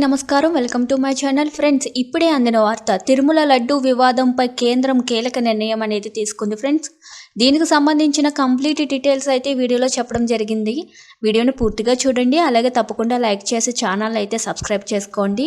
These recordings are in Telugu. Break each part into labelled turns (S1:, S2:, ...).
S1: నమస్కారం. Welcome to my channel friends. ఇప్పుడే అందిన వార్త తిరుమల లడ్డు వివాదంపై కేంద్రం కీలక నిర్ణయం అనేది తీసుకుంది ఫ్రెండ్స్. దీనికి సంబంధించిన కంప్లీట్ డీటెయిల్స్ అయితే వీడియోలో చెప్పడం జరిగింది. వీడియోని పూర్తిగా చూడండి. అలాగే తప్పకుండా లైక్ చేసి ఛానల్ అయితే సబ్స్క్రైబ్ చేసుకోండి.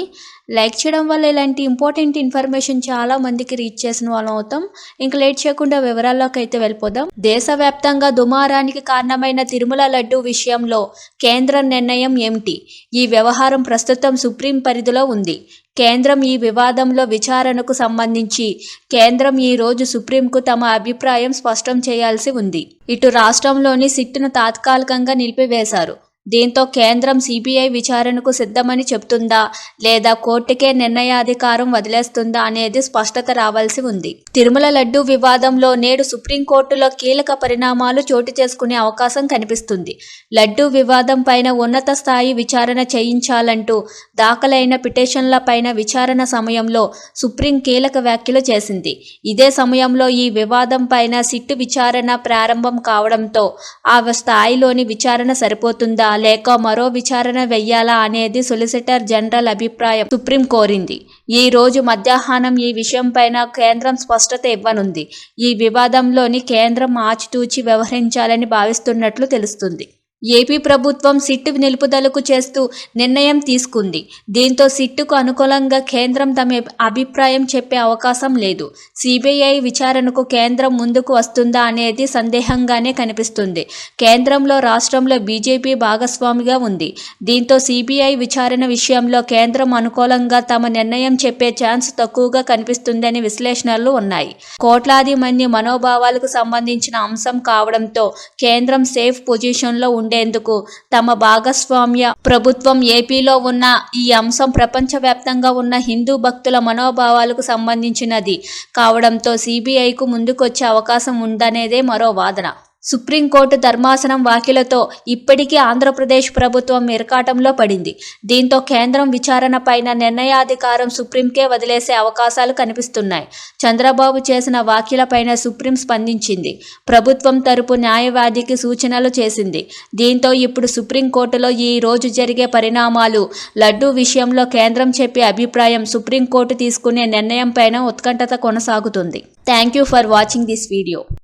S1: లైక్ చేయడం వల్ల ఇలాంటి ఇంపార్టెంట్ ఇన్ఫర్మేషన్ చాలా మందికి రీచ్ చేసిన వాళ్ళం అవుతాం. ఇంకా లేట్ చేయకుండా వివరాల్లోకి అయితే వెళ్ళిపోదాం. దేశవ్యాప్తంగా దుమారానికి కారణమైన తిరుమల లడ్డు విషయంలో కేంద్ర నిర్ణయం ఏమిటి? ఈ వ్యవహారం ప్రస్తుతం సుప్రీం పరిధిలో ఉంది. కేంద్రం ఈ వివాదంలో విచారణకు సంబంధించి కేంద్రం ఈ రోజు సుప్రీంకు తమ అభిప్రాయం స్పష్టం చేయాల్సి ఉంది. ఇటు రాష్ట్రంలోని సిట్టును తాత్కాలికంగా నిలిపివేశారు. దీంతో కేంద్రం సిబిఐ విచారణకు సిద్ధమని చెప్తుందా లేదా కోర్టుకే నిర్ణయాధికారం వదిలేస్తుందా అనేది స్పష్టత రావాల్సి ఉంది. తిరుమల లడ్డు వివాదంలో నేడు సుప్రీంకోర్టులో కీలక పరిణామాలు చోటు చేసుకునే అవకాశం కనిపిస్తుంది. లడ్డు వివాదం పైన ఉన్నత స్థాయి విచారణ చేయించాలంటూ దాఖలైన పిటిషన్ల పైన విచారణ సమయంలో సుప్రీం కీలక వ్యాఖ్యలు చేసింది. ఇదే సమయంలో ఈ వివాదం పైన సిట్టు విచారణ ప్రారంభం కావడంతో ఆ స్థాయిలోని విచారణ సరిపోతుందా లేక మరో విచారణ వెయ్యాలా అనేది సొలిసిటర్ జనరల్ అభిప్రాయం సుప్రీం కోరింది. ఈ రోజు మధ్యాహ్నం ఈ విషయంపైన కేంద్రం స్పష్టత ఇవ్వనుంది. ఈ వివాదంలోని కేంద్రం ఆచితూచి వ్యవహరించాలని భావిస్తున్నట్లు తెలుస్తుంది. ఏపీ ప్రభుత్వం సిట్టు నిలుపుదలకు చేస్తూ నిర్ణయం తీసుకుంది. దీంతో సిట్టుకు అనుకూలంగా కేంద్రం తమ అభిప్రాయం చెప్పే అవకాశం లేదు. సిబిఐ విచారణకు కేంద్రం ముందుకు వస్తుందా అనేది సందేహంగానే కనిపిస్తుంది. కేంద్రంలో రాష్ట్రంలో బీజేపీ భాగస్వామిగా ఉంది. దీంతో సిబిఐ విచారణ విషయంలో కేంద్రం అనుకూలంగా తమ నిర్ణయం చెప్పే ఛాన్స్ తక్కువగా కనిపిస్తుందని విశ్లేషణలు ఉన్నాయి. కోట్లాది మంది మనోభావాలకు సంబంధించిన అంశం కావడంతో కేంద్రం సేఫ్ పొజిషన్లో ఉండేందుకు తమ భాగస్వామ్య ప్రభుత్వం ఏపీలో ఉన్న ఈ అంశం ప్రపంచవ్యాప్తంగా ఉన్న హిందూ భక్తుల మనోభావాలకు సంబంధించినది. కావడంతో సిబిఐకు ముందుకొచ్చే అవకాశం ఉందనేదే మరో వాదన. సుప్రీంకోర్టు ధర్మాసనం వ్యాఖ్యలతో ఇప్పటికీ ఆంధ్రప్రదేశ్ ప్రభుత్వం ఇరకాటంలో పడింది. దీంతో కేంద్రం విచారణ పైన నిర్ణయాధికారం సుప్రీంకే వదిలేసే అవకాశాలు కనిపిస్తున్నాయి. చంద్రబాబు చేసిన వ్యాఖ్యలపైన సుప్రీం స్పందించింది. ప్రభుత్వం తరపు న్యాయవాదికి సూచనలు చేసింది. దీంతో ఇప్పుడు సుప్రీంకోర్టులో ఈ రోజు జరిగే పరిణామాలు లడ్డూ విషయంలో కేంద్రం చెప్పే అభిప్రాయం సుప్రీంకోర్టు తీసుకునే నిర్ణయం పైన ఉత్కంఠత కొనసాగుతుంది. Thank you for watching this video.